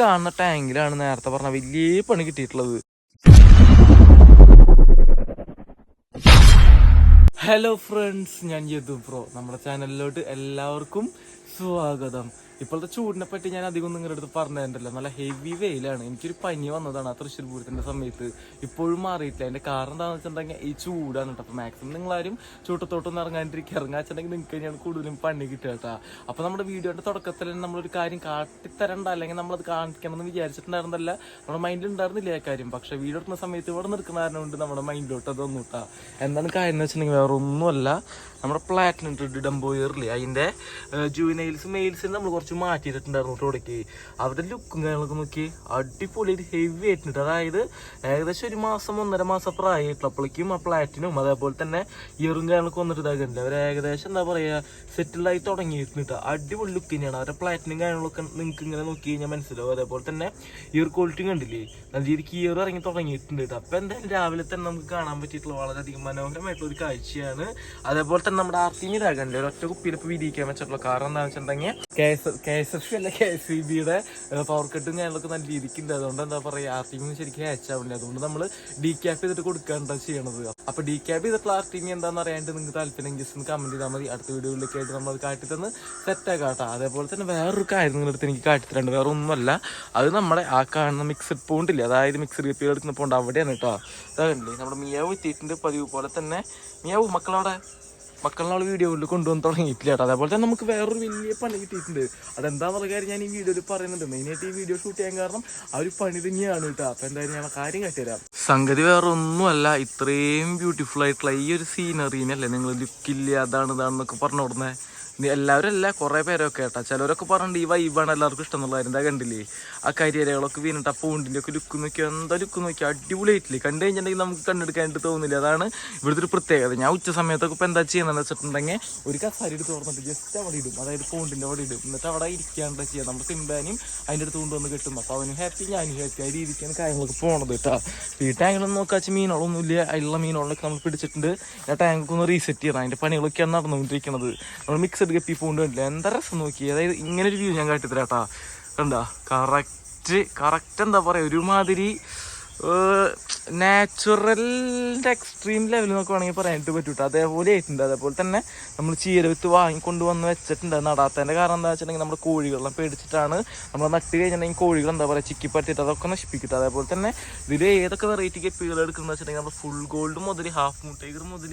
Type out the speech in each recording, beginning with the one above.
കാണുന്ന ടാങ്കിലാണ് നേരത്തെ പറഞ്ഞ വലിയ പണി കിട്ടിയിട്ടുള്ളത്. ഹലോ ഫ്രണ്ട്സ് ഞാൻ യദു ബ്രോ നമ്മുടെ ചാനലിലോട്ട് എല്ലാവർക്കും സ്വാഗതം. ഇപ്പോഴത്തെ ചൂടിനെ പറ്റി ഞാൻ അധികം നിങ്ങളുടെ അടുത്ത് പറഞ്ഞിട്ടുണ്ടല്ലോ നല്ല ഹെവി വെയിലാണ്. എനിക്കൊരു പനി വന്നതാണ് ആ തൃശ്ശൂർ പൂരത്തിന്റെ സമയത്ത്. ഇപ്പോഴും മാറിയിട്ടില്ല. അതിന്റെ കാരണം എന്താണെന്ന് വെച്ചിട്ടുണ്ടെങ്കിൽ ഈ ചൂടാണ് കേട്ടോ. അപ്പൊ മാക്സിമം നിങ്ങളാരും ചൂട്ടത്തോട്ടൊന്നും ഇറങ്ങാണ്ടിരിക്കുക. ഇറങ്ങാച്ചിട്ടുണ്ടെങ്കിൽ നിങ്ങൾക്ക് തന്നെയാണ് കൂടുതലും പണി കിട്ടുക കേട്ടോ. അപ്പൊ നമ്മുടെ വീഡിയോയുടെ തുടക്കത്തിൽ തന്നെ നമ്മളൊരു കാര്യം കാട്ടിത്തരണ്ട അല്ലെങ്കിൽ നമ്മളത് കാണിക്കണം എന്ന് വിചാരിച്ചിട്ടുണ്ടായിരുന്നല്ല. നമ്മുടെ മൈൻഡിൽ ഉണ്ടായിരുന്നില്ല ആ കാര്യം. പക്ഷെ വീഡിയോ എടുക്കുന്ന സമയത്ത് ഇവിടെ നിൽക്കുന്ന കാരണം കൊണ്ട് നമ്മുടെ മൈൻഡിലോട്ട് അത് വന്നു കേട്ടാ. എന്താണ് കാര്യം എന്ന് വെച്ചിട്ടുണ്ടെങ്കിൽ വേറെ ഒന്നുമല്ല നമ്മുടെ പ്ലാറ്റിനം ട്രിഡ് ഡംബോയറില്ലേ അതിന്റെ ജൂനൈൽസ് മെയിൽസിന് നമ്മൾ കുറച്ച് മാറ്റിയിട്ടുണ്ടായിരുന്നു റോഡേക്ക് അവരുടെ ലുക്കും കാര്യങ്ങളൊക്കെ നോക്കി അടിപൊളി ഒരു ഹെവി ആയിട്ടുണ്ട്. അതായത് ഏകദേശം ഒരു മാസം ഒന്നര മാസം പ്രായമായിട്ടുള്ളപ്പോഴേക്കും ആ പ്ലാറ്റിനും അതേപോലെ തന്നെ ഇയറും കാര്യങ്ങളൊക്കെ വന്നിട്ട് ഇതാക്കുന്നുണ്ട് അവർ ഏകദേശം എന്താ പറയാ സെറ്റിലായി തുടങ്ങിയിട്ടുണ്ട് അടിപൊളി ലുക്ക് തന്നെയാണ്. അവരുടെ പ്ലാറ്റിനും കാര്യങ്ങളൊക്കെ നിങ്ങൾക്ക് ഇങ്ങനെ നോക്കി കഴിഞ്ഞാൽ മനസ്സിലാവും. അതേപോലെ തന്നെ ഇയർ ക്വാളിറ്റിയും കണ്ടില്ലേ? നല്ല രീതിക്ക് ഇയർ ഇറങ്ങി തുടങ്ങിയിട്ടുണ്ട് അപ്പൊ എന്തായാലും രാവിലെ തന്നെ നമുക്ക് കാണാൻ പറ്റിയിട്ടുള്ള വളരെയധികം മനോഹരമായിട്ടുള്ള ഒരു കാഴ്ചയാണ്. അതേപോലെ തന്നെ നമ്മുടെ ആർത്തിമി ഇതാകണ്ടേ ഒരൊറ്റ കുപ്പിയിൽ ഇപ്പൊ വിരിയിക്കാൻ വെച്ചിട്ടുള്ള കാരണം എന്താണെന്ന് വെച്ചിട്ടുണ്ടെങ്കിൽ കെ എസ് എഫ് അല്ല? കെ എസ് ഇ ബിയുടെ പവർ കട്ടും കാര്യങ്ങളൊക്കെ നല്ല രീതിക്ക് ഉണ്ട് അതുകൊണ്ട് എന്താ പറയുക പറയാ ടീമിന് ശരിക്കും ഹാച്ച് ആവില്ല അതുകൊണ്ട് നമ്മൾ ഡി ക്യാപ്പ് ചെയ്തിട്ട് കൊടുക്കാണ്ടാണ് ചെയ്യണത്. അപ്പൊ ഡി ക്യാപ്പ് ചെയ്തിട്ടുള്ള ആർത്തിമി എന്താണെന്ന് അറിയാണ്ട് നിങ്ങൾക്ക് താല്പര്യം ജസ്റ്റ് ഒന്ന് കമന്റ് ചെയ്താൽ മതി. അടുത്ത വീഡിയോയിലൊക്കെ ആയിട്ട് നമ്മൾ അത് കാട്ടി തന്ന് സെറ്റ് ആക്കാട്ടോ അതേപോലെ തന്നെ വേറൊരു കാര്യം നിങ്ങളുടെ അടുത്ത് എനിക്ക് കാട്ടിത്തരണ്ട്. വേറെ ഒന്നുമല്ല. അത് നമ്മുടെ ആ കാണുന്ന മിക്സഡ് പോണ്ടില്ലേ? അതായത് മിക്സഡ് കപ്പികൾ എടുക്കുന്ന പോണ്ട് അവിടെയാണ് കേട്ടോ. അതല്ലേ നമ്മുടെ മിയാവ് എത്തിയിട്ടുണ്ട്. പതിവ് പോലെ തന്നെ. മിയാവ് മക്കളവിടെ? മക്കളെ വീഡിയോയിൽ കൊണ്ടുവന്ന് തുടങ്ങിയിട്ടില്ല കേട്ടോ. അതേപോലെ തന്നെ നമുക്ക് വേറൊരു വലിയ പണി കിട്ടിയിട്ടുണ്ട്. അതെന്താന്നുള്ള കാര്യം ഞാൻ ഈ വീഡിയോയിൽ പറയുന്നുണ്ട്. മെയിനായിട്ട് ഈ വീഡിയോ ഷൂട്ട് ചെയ്യാൻ കാരണം ആ ഒരു പണി തന്നെയാണ് കേട്ടോ. അപ്പം എന്തായാലും ഞാൻ കാര്യം കാട്ടിത്തരാം. സംഗതി വേറെ ഒന്നുമല്ല ഇത്രയും ബ്യൂട്ടിഫുൾ ആയിട്ടുള്ള ഈ ഒരു സീനറീനല്ലേ നിങ്ങൾ ലുക്കില്ല അതാണ് ഇതാണെന്നൊക്കെ പറഞ്ഞു ഇനി എല്ലാവരും അല്ല കുറേ പേരൊക്കെ കേട്ടോ. ചിലരൊക്കെ പറഞ്ഞിട്ട് ഈ വൈബാണ് എല്ലാവർക്കും ഇഷ്ടം എന്നുള്ള എന്താ കണ്ടില്ലേ? ആ കരിയരകളൊക്കെ വീണിട്ട് ആ പൂണ്ടിന്റെ ഒക്കെ ലുക്ക് നോക്കി എന്താ ലുക്ക് നോക്കി? അടിപൊളിയായിട്ടില്ലേ കണ്ടു കഴിഞ്ഞിട്ടുണ്ടെങ്കിൽ നമുക്ക് കണ്ടെടുക്കാനായിട്ട് തോന്നില്ല. അതാണ് ഇവിടുത്തെ ഒരു പ്രത്യേകത. ഞാൻ ഉച്ച സമയത്തൊക്കെ ഇപ്പോൾ എന്താ ചെയ്യുന്നതെന്ന് വെച്ചിട്ടുണ്ടെങ്കിൽ ഒരു കസാരി എടുത്ത് തുറന്നിട്ട് ജസ്റ്റ് അവിടെ ഇടും. അതായത് പൂണ്ടിന്റെ അവിടെ ഇടും. എന്നിട്ട് അവിടെ ഇരിക്കാണ്ട് ചെയ്യാം. നമ്മുടെ സിംബാനും അതിന്റെ അടുത്ത് കൊണ്ടുവന്ന് കിട്ടും. അപ്പോൾ അവനും ഹാപ്പി ഞാനും ഹാപ്പി ആ രീതിക്കാണ് കാര്യങ്ങളൊക്കെ പോണത് കേട്ടോ. ഈ ടാങ്കിലൊന്നും നോക്കാച്ച മീനുകളൊന്നും ഇല്ല. അതിലുള്ള മീനുകളൊക്കെ നമ്മൾ പിടിച്ചിട്ടുണ്ട്. ആ ടാങ്കൊക്കെ ഒന്ന് റീസെറ്റ് ചെയ്യണം. അതിന്റെ പണികളൊക്കെയാണ് നടന്നുകൊണ്ടിരിക്കുന്നത്. നമ്മൾ മിക്സഡ് ഗപ്പി പൂണ്ട് കണ്ടില്ല? എന്താ രസം നോക്കി? അതായത് ഇങ്ങനെ ഒരു വ്യൂ ഞാൻ കാട്ടിത്തരാട്ടാ കണ്ടാ? കറക്റ്റ് കറക്റ്റ് എന്താ പറയുക ഒരുമാതിരി നാച്ചുറലിന്റെ എക്സ്ട്രീം ലെവൽ എന്നൊക്കെ വേണമെങ്കിൽ പറയാനായിട്ട് പറ്റൂട്ടോ. അതേപോലെ ആയിട്ടുണ്ട്. അതേപോലെ തന്നെ നമ്മൾ ചീരവിത്ത് വാങ്ങിക്കൊണ്ട് വന്ന് വെച്ചിട്ടുണ്ട്. നടാത്തതിന്റെ കാരണം എന്താ വെച്ചിട്ടുണ്ടെങ്കിൽ നമ്മുടെ കോഴികളെല്ലാം പേടിച്ചിട്ടാണ് നമ്മൾ നട്ട് കഴിഞ്ഞിട്ടുണ്ടെങ്കിൽ കോഴികൾ എന്താ പറയുക ചിക്കി അതൊക്കെ നശിപ്പിക്കട്ടെ അതേപോലെ തന്നെ ഇതിൽ ഏതൊക്കെ വെറൈറ്റി കെപ്പികൾ എടുക്കുന്നത് വെച്ചിട്ടുണ്ടെങ്കിൽ നമ്മൾ ഫുൾ ഗോൾഡ് മുതൽ ഹാഫ് മൂട്ടേക്കർ മുതൽ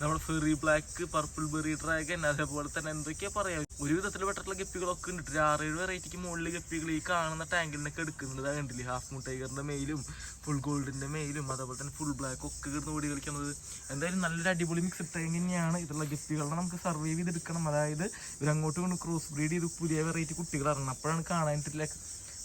നമ്മുടെ ferry black purple berry dragon അതേപോലെ തന്നെ എന്തൊക്കെയാണ് പറയാ? ഒരു വിധത്തിൽ പെട്ടിട്ടുള്ള ഗപ്പികളൊക്കെ ഉണ്ട് ഒരു ആറേഴ് വെറൈറ്റിക്ക് മുകളിൽ ഗപ്പികൾ ഈ കാണുന്ന ടാങ്കിൽ നിന്നൊക്കെ എടുക്കുന്നുണ്ട്. കണ്ടില്ലേ? ഹാഫ് മൂൺ ടൈഗറിന്റെ മെയിലും ഫുൾ ഗോൾഡിന്റെ അതേപോലെ തന്നെ ഫുൾ ബ്ലാക്ക് ഒക്കെ കിടന്ന് ഓടി കളിക്കുന്നത്. എന്തായാലും നല്ലൊരു അടിപൊളി മിക്സ് ടാങ്ക് തന്നെയാണ് ഇതിലുള്ള ഗപ്പികളെ നമുക്ക് സർവൈവ് ചെയ്തെടുക്കണം. അതായത് ഇവരങ്ങോട്ടും കൊണ്ട് ക്രോസ് ബ്രീഡ് ചെയ്ത് പുതിയ വെറൈറ്റി കുട്ടികൾ ഇറങ്ങണം. അപ്പോഴാണ് കാണാനായിട്ടില്ല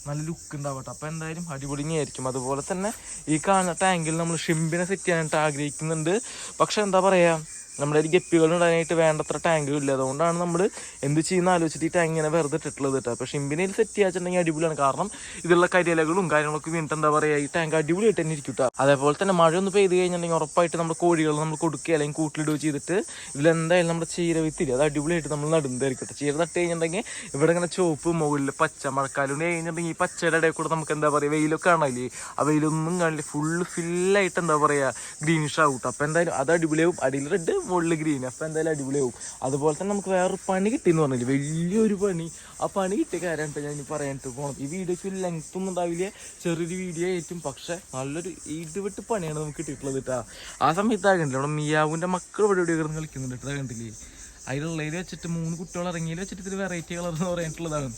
നല്ല ലുക്ക് ഉണ്ടാവട്ടെ അപ്പോൾ എന്തായാലും അടിപൊളി ആയിരിക്കും അതുപോലെ തന്നെ ഈ കാണുന്ന ടാങ്കിൽ നമ്മൾ ഷിംബിനെ സെറ്റ് ചെയ്യാനായിട്ട് ആഗ്രഹിക്കുന്നുണ്ട്. പക്ഷെ എന്താ പറയുക നമ്മുടെ ഒരു ഗപ്പികൾ ഇടാനായിട്ട് വേണ്ടത്ര ടാങ്കും ഇല്ല. അതുകൊണ്ടാണ് നമ്മൾ എന്ത് ചെയ്യുന്ന ആലോചിച്ചിട്ട് ഈ ടാങ്ക് ഇങ്ങനെ വെറുതെ ഇട്ടിട്ടുള്ളത് കേട്ടോ. പക്ഷേ ഷിമ്പിനയിൽ സെറ്റ് ചെയ്യാച്ചിട്ടുണ്ടെങ്കിൽ അടിപൊളിയാണ്. കാരണം ഇതിലുള്ള കരിയിലകളും കാര്യങ്ങളൊക്കെ വീണ്ടും എന്താ പറയുക ഈ ടാങ്ക് അടിപൊളിയായിട്ട് തന്നെ ഇരിക്കും കേട്ടോ. അതേപോലെ തന്നെ മഴ ഒന്ന് പെയ്ത് കഴിഞ്ഞിട്ടുണ്ടെങ്കിൽ ഉറപ്പായിട്ട് നമ്മൾ കോഴികൾ നമ്മൾ കൊടുക്കുക അല്ലെങ്കിൽ കൂട്ടിലിടുക ചെയ്തിട്ട് ഇതിലെന്തായാലും നമ്മുടെ ചീര വിത്തില്ല അത് അടിപൊളിയായിട്ട് നമ്മൾ നടുന്നതായിരിക്കും കേട്ടോ. ചീര നട്ട് കഴിഞ്ഞിട്ടുണ്ടെങ്കിൽ ഇവിടെ ഇങ്ങനെ ചുവപ്പ് മുകളിൽ പച്ച മഴക്കാലം കഴിഞ്ഞിട്ടുണ്ടെങ്കിൽ ഈ പച്ചയുടെ ഇടയിൽ കൂടെ നമുക്ക് എന്താ പറയുക വെയിലൊക്കെ കാണില്ലേ ആ വെയിലൊന്നും കാണില്ല. ഫുള്ള് ഫില്ലായിട്ട് എന്താ പറയുക ഗ്രീനിഷ് ആവും അപ്പോൾ എന്തായാലും അത് അടിപൊളിയാവും. അടിയിൽ റെഡ് മുകളിൽ ഗ്രീൻ അപ്പോൾ എന്തായാലും അടിപൊളിയാവും. അതുപോലെ തന്നെ നമുക്ക് വേറൊരു പണി കിട്ടിയെന്ന് പറഞ്ഞില്ല? വലിയൊരു പണി. ആ പണി കിട്ടിയ കാര്യമാണ് ഞാൻ ഇനി പറയാനായിട്ട് പോകണം ഈ വീഡിയോയ്ക്ക് ലെങ്ത് ഒന്നും ഉണ്ടാവില്ല. ചെറിയൊരു വീഡിയോ ആയിട്ടും പക്ഷെ നല്ലൊരു ഇടിവിട്ട് പണിയാണ് നമുക്ക് കിട്ടിയിട്ടുള്ളത് കേട്ടോ ആ സമയത്ത് ആകണ്ടില്ല നമ്മുടെ മിയാവിന്റെ മക്കൾ ഇവിടെ ഇവിടെ കിടന്ന് കളിക്കുന്നുണ്ട് കേട്ടോ കണ്ടില്ലേ? അതിലുള്ളതിൽ വെച്ചിട്ട് മൂന്ന് കുട്ടികൾ ഇറങ്ങിയതിൽ വെച്ചിട്ട് ഇതിൽ വെറൈറ്റി കളർ എന്ന് പറയാനുള്ളതാണ്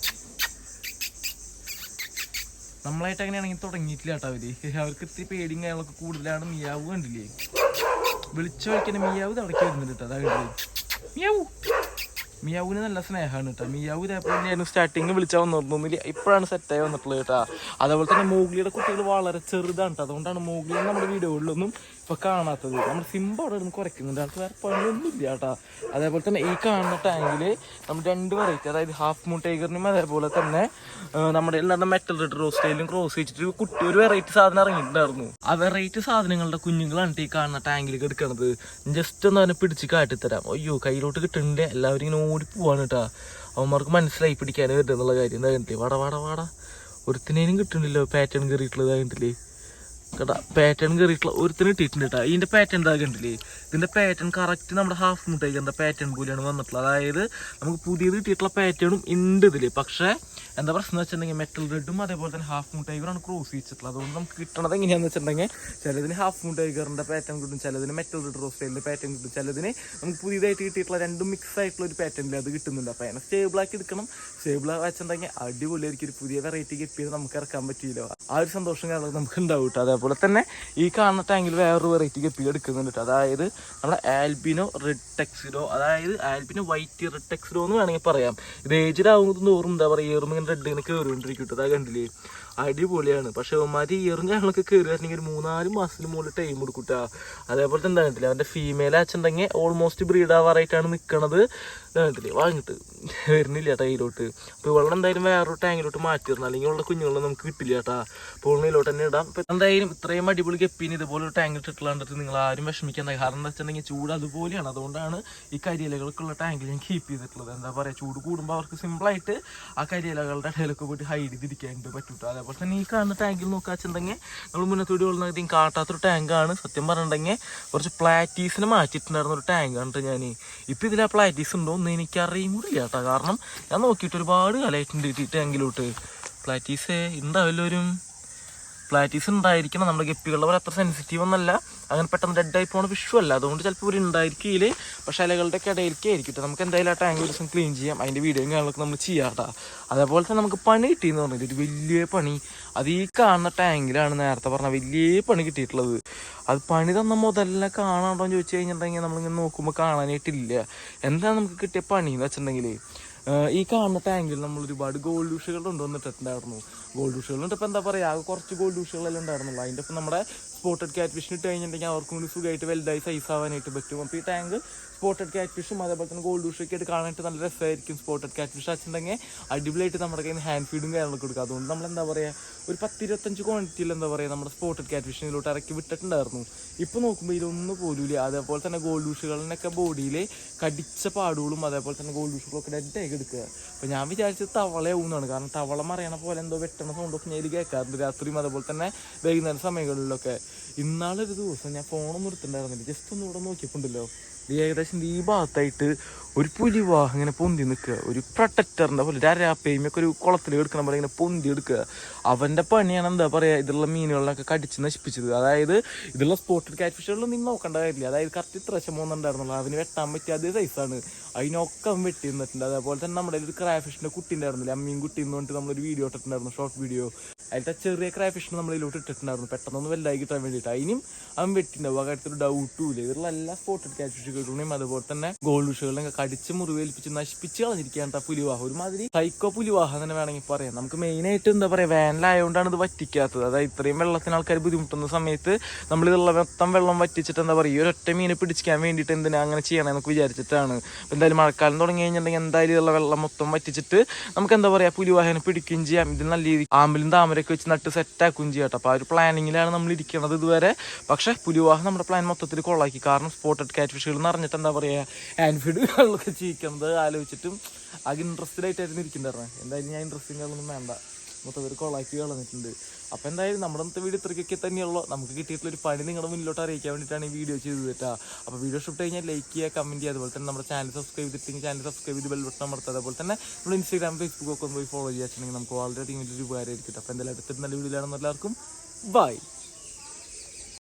നമ്മളായിട്ട് അങ്ങനെയാണെങ്കിൽ തുടങ്ങിയിട്ടില്ല കേട്ടോ അവർ. അവർക്ക് ഇത്തിരി പേടിയും കാര്യങ്ങളൊക്കെ കൂടുതലാണ് മിയാവ് കണ്ടില്ലേ? വിളിച്ചു വയ്ക്കുന്ന മിയാവ് തടക്കി വരുന്നുണ്ട് കേട്ടോ അതാ കണ്ടില്ലേ മിയാവു. മിയാവിന് നല്ല സ്നേഹമാണ് കേട്ടോ മിയാവു ഇതേപോലെ തന്നെയായിരുന്നു സ്റ്റാർട്ടിങ് വിളിച്ചാൽ വന്നിരുന്നില്ല ഇപ്പോഴാണ് സെറ്റായി വന്നിട്ടുള്ളത് കേട്ടോ അതേപോലെ തന്നെ മോഗ്ലിയുടെ കുട്ടികൾ വളരെ ചെറുതാണ് കേട്ടോ അതുകൊണ്ടാണ് മോഗ്ലി നമ്മുടെ വീഡിയോകളിലൊന്നും ഇപ്പൊ കാണാത്തത്. നമ്മൾ സിമ്പ് അവിടെ നിന്ന് കുറയ്ക്കുന്നുണ്ട്. അത് വേറെ പണിയൊന്നും ഇല്ല കേട്ടോ. അതേപോലെ തന്നെ ഈ കാണുന്ന ടാങ്കിൽ നമ്മൾ രണ്ട് വെറൈറ്റി അതായത് ഹാഫ് മൂൺ ടൈഗറിനും അതേപോലെ തന്നെ നമ്മുടെ എല്ലാവരുടെ മെറ്റൽ റെഡ് റോസ്റ്റയിലും ക്രോസ് വെച്ചിട്ട് കുട്ടി ഒരു വെറൈറ്റി സാധനം ഇറങ്ങിയിട്ടുണ്ടായിരുന്നു. ആ വെറൈറ്റി സാധനങ്ങളുടെ കുഞ്ഞുങ്ങളാണ് ഈ കാണുന്ന ടാങ്കിലേക്ക് എടുക്കണത് ജസ്റ്റ് ഒന്ന് അവനെ പിടിച്ച് കാട്ടിത്തരാം. അയ്യോ കയ്യിലോട്ട് കിട്ടുന്നുണ്ട്. എല്ലാവരും ഇങ്ങനെ ഓടി പോവാണ് കേട്ടോ. അവന്മാർക്ക് മനസ്സിലായി പിടിക്കാനേ വരുന്നുള്ള കാര്യം. എന്താ കണ്ടില്ലേ? വാടാ വാടാ വാടാ. ഒരുത്തിനേനും കിട്ടണില്ലോ പാറ്റേൺ കയറിയിട്ടുള്ളത് കണ്ടില്ലേ? കേട്ടാ പാറ്റേൺ കയറിയിട്ടുള്ള ഒരുത്തിന് ഇട്ടിട്ടുണ്ട് കേട്ടോ. ഇതിന്റെ പാറ്റേൺ ഇതാ കണ്ടില്ലേ? ഇതിന്റെ പാറ്റേൺ കറക്റ്റ് നമ്മുടെ ഹാഫ് മുട്ടൈക്കറിന്റെ പാറ്റേൺ പോലെയാണ് വന്നിട്ടുള്ളത്. അതായത് നമുക്ക് പുതിയത് കിട്ടിയിട്ടുള്ള പാറ്റേണും ഉണ്ട് ഇതിൽ. പക്ഷേ എന്താ പ്രശ്നം വെച്ചിട്ടുണ്ടെങ്കിൽ മെറ്റൽ റെഡും അതേപോലെ തന്നെ ഹാഫ് മൂൺ ക്രോസ് ചെയ്തിട്ടുള്ളത് അതുകൊണ്ട് നമുക്ക് കിട്ടണത് എങ്ങനെയാന്ന് വെച്ചിട്ടുണ്ടെങ്കിൽ ചിലതിന് ഹാഫ് മൂൺ പാറ്റേൺ കിട്ടും ചിലതിന് മെറ്റൽ റെഡ് റോസ് ചെയ്യുന്ന പാറ്റേൺ കിട്ടും. ചിലതിന് നമുക്ക് പുതിയതായിട്ട് കിട്ടിയിട്ടുള്ള രണ്ടും മിക്സ് ആയിട്ടുള്ള ഒരു പാറ്റേണിൽ അത് കിട്ടുന്നുണ്ട്. അപ്പോൾ അതിനെ സ്റ്റേബിൾ ആക്കി എടുക്കണം. സ്റ്റേബിൾ വെച്ചിട്ടുണ്ടെങ്കിൽ അടിപൊളിയായിരിക്കും. ഒരു പുതിയ വെറൈറ്റി കിട്ടിയത് നമുക്ക് ഇറക്കാൻ പറ്റിയില്ല. ആ ഒരു സന്തോഷം കാരണം നമുക്ക് ഉണ്ടാവും കേട്ടോ. അതേപോലെ തന്നെ ഈ കാണുന്ന ടാങ്കിൽ വേറൊരു വെറൈറ്റി ഗപ്പി എടുക്കുന്നുണ്ട് അതായത് നമ്മുടെ ആൽബിനോ റെഡ് ടെക്സിഡോ അതായത് ആൽബിനോ വൈറ്റ് റെഡ് ടെക്സിഡോ എന്ന് വേണമെങ്കിൽ പറയാം. ഇത് ഏജിലാവുന്നത് തോറും എന്താ പറയുക ഏറും ഇങ്ങനെ റെഡ് ഇങ്ങനെ കയറിക്കൊണ്ടിരിക്കും കേട്ടോ അതാ കണ്ടില്ലേ? അടിപൊളിയാണ്. പക്ഷെ അവന്മാര് ഇയറും ആളൊക്കെ കയറി വരണമെങ്കിൽ ഒരു മൂന്നാൽ മാസത്തിന് മുകളിൽ ടൈം കൊടുക്കൂട്ടാ അതേപോലെ തന്നെ എന്താ അവന്റെ ഫീമെയിൽ അച്ഛണ്ടെങ്കിൽ ഓൾമോസ്റ്റ് ബ്രീഡ് ആവാറായിട്ടാണ് നിൽക്കണത് കണ്ടില്ലേ വാങ്ങിട്ട് വരുന്നില്ല ടൈലോട്ട് അപ്പോൾ ഇവളെ എന്തായാലും വേറൊരു ടാങ്കിലോട്ട് മാറ്റിയിരുന്നു അല്ലെങ്കിൽ ഉള്ള കുഞ്ഞുങ്ങളെ നമുക്ക് കിട്ടില്ല കേട്ടാ അപ്പോൾ തന്നെ ഇടാം. അപ്പോൾ എന്തായാലും ഇത്രയും അടിപൊളി ഗപ്പീന് ഇതുപോലെ ഒരു ടാങ്കിൽ ഇട്ടിട്ടുള്ളത് നിങ്ങൾ ആരും വിഷമിക്കേണ്ട. കാരണം എന്താ വെച്ചിട്ടുണ്ടെങ്കിൽ ചൂട് അതുപോലെയാണ്. അതുകൊണ്ടാണ് ഈ കരിയിലകൾക്കുള്ള ടാങ്കിൽ ഞാൻ കീപ്പ് ചെയ്തിട്ടുള്ളത്. എന്താ പറയുക ചൂട് കൂടുമ്പോൾ അവർക്ക് സിമ്പിളായിട്ട് ആ കരിയിലകളുടെ ഇടയിലൊക്കെ പോയിട്ട് ഹൈഡ് ചെയ്തിരിക്കാൻ പറ്റൂട്ടോ. അതേപോലെ തന്നെ ഈ കാണുന്ന ടാങ്കിൽ നോക്കാച്ചുണ്ടെങ്കിൽ നമ്മൾ മുന്നത്തോടി അധികം കാട്ടാത്തൊരു ടാങ്കാണ് സത്യം പറഞ്ഞിട്ടുണ്ടെങ്കിൽ കുറച്ച് പ്ലാറ്റീസിനെ മാറ്റിയിട്ടുണ്ടായിരുന്ന ഒരു ടാങ്ക് ടാങ്കാണ് ഞാൻ ഇപ്പം ഇതിൽ ആ പ്ലാറ്റീസ് ഉണ്ടോ എന്ന് എനിക്ക് കൂടി കേട്ടോ കാരണം ഞാൻ നോക്കിയിട്ട് ഒരുപാട് കാലമായിട്ടുണ്ട് ഈ ടാങ്കിലോട്ട് പ്ലാറ്റീസ് ഉണ്ടാവല്ലോരും പ്ലാറ്റീസ് ഉണ്ടായിരിക്കണം. നമ്മുടെ ഗപ്പികളുടെ അത്ര സെൻസിറ്റീവ് ഒന്നല്ല. അങ്ങനെ പെട്ടെന്ന് ഡെഡ് ആയി പോകുന്ന വിഷു അല്ല. അതുകൊണ്ട് ചിലപ്പോൾ ഇവർ ഉണ്ടായിരിക്കില്ല പക്ഷേ ഇലകളുടെ ഇടയിലേക്ക് ആയിരിക്കും. നമുക്ക് എന്തായാലും ആ ടാങ്ക് ഒരു ദിവസം ക്ലീൻ ചെയ്യാം. അതിന്റെ വീഡിയോയും കാര്യങ്ങളൊക്കെ നമ്മൾ ചെയ്യാം അതേപോലെ തന്നെ നമുക്ക് പണി കിട്ടിയെന്ന് പറഞ്ഞിട്ട് ഒരു വലിയ പണി. അത് ഈ കാണുന്ന ടാങ്കിലാണ് നേരത്തെ പറഞ്ഞ വലിയ പണി കിട്ടിയിട്ടുള്ളത്. അത് പണി തന്ന മുതലെ കാണാണ്ടോ എന്ന് ചോദിച്ചു കഴിഞ്ഞിട്ടുണ്ടെങ്കിൽ നമ്മളിങ്ങനെ നോക്കുമ്പോൾ കാണാനായിട്ടില്ല. എന്താണ് നമുക്ക് കിട്ടിയ പണി എന്ന് വെച്ചിട്ടുണ്ടെങ്കിൽ ഈ കാണുന്ന ടാങ്കിൽ നമ്മൾ ഒരുപാട് ഗോൾഡ് ഉഷകൾ കൊണ്ടുവന്നിട്ടുണ്ടായിരുന്നു ഗോൾഡ് ഉഷകൾ ഇപ്പം എന്താ പറയുക കുറച്ച് ഗോൾഡ് ഉഷകളെല്ലാം ഉണ്ടായിരുന്നുള്ളൂ. അതിന്റെ ഒപ്പം നമ്മുടെ സ്പോട്ടഡ് ക്യാറ്റ് ഫിഷിന് ഇട്ട് കഴിഞ്ഞിട്ടുണ്ടെങ്കിൽ അവർക്കും കൂടി സുഖമായിട്ട് വലുതായി സൈസ് ആവാനായിട്ട് പറ്റും. അപ്പോൾ ഈ ടാങ്ക് സ്പോട്ടഡ് ക്യാറ്റ് ഫിഷും അതേപോലെ തന്നെ ഗോൾഡ് ഡൂഷൊക്കെ ആയിട്ട് കാണാനായിട്ട് നല്ല രസമായിരിക്കും സ്പോട്ടഡ് ക്യാറ്റ് ഫിഷ് വെച്ചിട്ടുണ്ടെങ്കിൽ അടിപൊളിയായിട്ട് നമ്മുടെ കയ്യിൽ നിന്ന് ഹാൻഡ് ഫീഡും കാര്യങ്ങളൊക്കെ കൊടുക്കുക അതുകൊണ്ട് നമ്മൾ എന്താ പറയുക ഒരു പത്തിരുപത്തഞ്ച് ക്വാണ്ടിറ്റിയിൽ എന്താ പറയുക നമ്മുടെ സ്പോട്ടഡ് ക്യാറ്റ് ഫിഷിനിലോട്ട് ഇറക്കി വിട്ടിട്ടുണ്ടായിരുന്നു. ഇപ്പോൾ നോക്കുമ്പോൾ ഇതിലൊന്നും പോലുമില്ല അതേപോലെ തന്നെ ഗോൾഡ് ഫിഷുകളിനൊക്കെ ബോഡിയിൽ കടിച്ച പാടുകളും അതേപോലെ തന്നെ ഗോൾഡ് ഡൂഷുകളൊക്കെ ഡെഡായി എടുക്കുക അപ്പോൾ ഞാൻ വിചാരിച്ചത് തവളയാവുന്നതാണ്. കാരണം തവള മറിയണ പോലെ എന്തോ വെട്ടണ സൗണ്ടൊക്കെ ഞാൻ കേൾക്കാറുണ്ട്. രാത്രിയും അതേപോലെ തന്നെ വൈകുന്നേരം സമയങ്ങളിലൊക്കെ. ഇന്നാളൊരു ദിവസം ഞാൻ ഫോണൊന്നും എടുത്തിട്ടുണ്ടായിരുന്നില്ല. ജസ്റ്റ് ഒന്ന് ഇവിടെ നോക്കിയപ്പോണ്ടല്ലോ ഇത് ഏകദേശം ഈ ഭാഗത്തായിട്ട് ഒരു പുലിവാ ഇങ്ങനെ പൊന്തി നിൽക്കുക. ഒരു പ്രൊട്ടക്ടറിന്റെ പോലെ ഒരു അരാപ്പയുമൊക്കെ ഒരു കുളത്തിൽ എടുക്കണം പോലെ ഇങ്ങനെ പൊന്തി എടുക്കുക. അവന്റെ പണിയാണ് എന്താ പറയുക ഇതിലുള്ള മീനുകളിലൊക്കെ കടിച്ച് നശിപ്പിച്ചത്. അതായത് ഇതിലുള്ള സ്പോട്ടിൽ കാറ്റ് ഫിഷുകളിൽ നീ നോക്കേണ്ട കാര്യമില്ല. അതായത് കറക്റ്റ് ഇത്ര ശമോന്നുണ്ടായിരുന്നുള്ളൂ അവന് വെട്ടാൻ പറ്റിയ അതേ സൈസാണ് അതിനൊക്കെ വെട്ടി നിന്നിട്ടുണ്ട് അതേപോലെ തന്നെ നമ്മുടെ ഒരു ക്രാഫിഷിന്റെ കുട്ടി ഉണ്ടായിരുന്നില്ല അമ്മയും കുട്ടി എന്ന് പറഞ്ഞിട്ട് നമ്മളൊരു വീഡിയോ ഇട്ടിട്ടുണ്ടായിരുന്നു ഷോർട്ട് വീഡിയോ അതിലത്തെ ചെറിയ ക്രാഫിഷിനെ നമ്മൾ ഇതിലോട്ട് ഇട്ടിട്ടുണ്ടായിരുന്നു. പെട്ടെന്നൊന്ന് വലുതായി കിട്ടാൻ വേണ്ടിയിട്ട്. അതിനും അവൻ വെട്ടിണ്ടാവും. ആ കാര്യത്തിൽ ഡൗട്ടും ഇല്ല. ഇതിലുള്ള എല്ലാ സ്പോട്ടഡ് കാറ്റ് ഫിഷുകളുടെയും അതുപോലെ തന്നെ ഗോൾഡ് ഫിഷുകളെയൊക്കെ കടിച്ച് മുറിവേൽപ്പിച്ച് നശിപ്പിച്ച് കളഞ്ഞിരിക്കുകയാണ് പുലിവാഹ. ഒരുമാതിരി സൈക്കോ പുലിവാഹ തന്നെ വേണമെങ്കിൽ പറയാം. നമുക്ക് മെയിൻ ആയിട്ട് എന്താ പറയാ വേനലായതുകൊണ്ടാണ് ഇത് വറ്റിക്കാത്തത്. അതായത് ഇത്രയും വെള്ളത്തിന് ആൾക്കാർ ബുദ്ധിമുട്ടുന്ന സമയത്ത് നമ്മൾ ഇതുള്ള മൊത്തം വെള്ളം വറ്റിച്ചിട്ട് എന്താ പറയുക ഈ ഒരൊറ്റ മീനെ പിടിച്ചിക്കാൻ വേണ്ടിയിട്ട് എന്തിനാ അങ്ങനെ ചെയ്യണമെന്നൊക്കെ വിചാരിച്ചിട്ടാണ്. അപ്പൊ എന്തായാലും മഴക്കാലം തുടങ്ങി കഴിഞ്ഞിട്ടുണ്ടെങ്കിൽ എന്തായാലും ഇതുള്ള വെള്ളം മൊത്തം വറ്റിച്ചിട്ട് നമുക്ക് എന്താ പറയാ പുലിവാഹനെ പിടിക്കുകയും ചെയ്യാം. ഇത് നല്ല രീതി ആമ്പലും താമരയൊക്കെ വെച്ച് നട്ട് സെറ്റ് ആക്കുകയും ചെയ്യാം കേട്ടോ അപ്പോൾ ആ ഒരു പ്ലാനിങ്ങിലാണ് നമ്മൾ ഇരിക്കുന്നത് ഇതുവരെ. പക്ഷേ പുലിവാഹം നമ്മുടെ പ്ലാൻ മൊത്തത്തിൽ കൊള്ളാക്കി. കാരണം സ്പോട്ടഡ് കാറ്റ് ഫിഷുകൾ എന്ന് പറഞ്ഞിട്ട് എന്താ പറയുക ആൻഫീഡുകളൊക്കെ ചെയ്യിക്കുന്നത് ആലോചിച്ചിട്ടും ആകെ ഇൻട്രസ്റ്റഡ് ആയിട്ടായിരുന്നു ഇരിക്കുന്നത് എന്തായാലും ഞാൻ ഇൻട്രസ്റ്റിംഗ് വേണ്ട. മൊത്തം ഒരു കൊളാക്കി കളഞ്ഞിട്ടുണ്ട്. അപ്പം എന്തായാലും നമ്മുടെ അന്നത്തെ വീഡിയോ ഇത്രയ്ക്കൊക്കെ തന്നെയുള്ളൂ. നമുക്ക് കിട്ടിയിട്ടുള്ള ഒരു പണി നിങ്ങളുടെ മുന്നിലോട്ട് അറിയിക്കാൻ വേണ്ടിയിട്ടാണ് ഈ വീഡിയോ ചെയ്തത് കേട്ടോ. അപ്പോൾ വീഡിയോ ഷൂട്ട് കഴിഞ്ഞാൽ ലൈക്ക് ചെയ്യുക കമന്റ് ചെയ്യുക. അതുപോലെ തന്നെ നമ്മുടെ ചാനൽ സബ്സ്ക്രൈബ് ചെയ്തിട്ടുണ്ടെങ്കിൽ ചാനൽ സബ്സ്ക്രൈബ് ചെയ്ത് ബെൽ ബട്ടൺ അമർത്തുക. അതുപോലെ തന്നെ നമ്മൾ ഇൻസ്റ്റാഗ്രാം ഫേസ്ബുക്ക് ഒക്കെ ഒന്ന് പോയി ഫോളോ ചെയ്യാച്ചിട്ടുണ്ടെങ്കിൽ നമുക്ക് വളരെയധികം വലിയൊരു ഉപകാരമായിരിക്കും അപ്പോൾ എന്തായാലും അടുത്തൊരു നല്ല വീഡിയോ എല്ലാവർക്കും ബൈ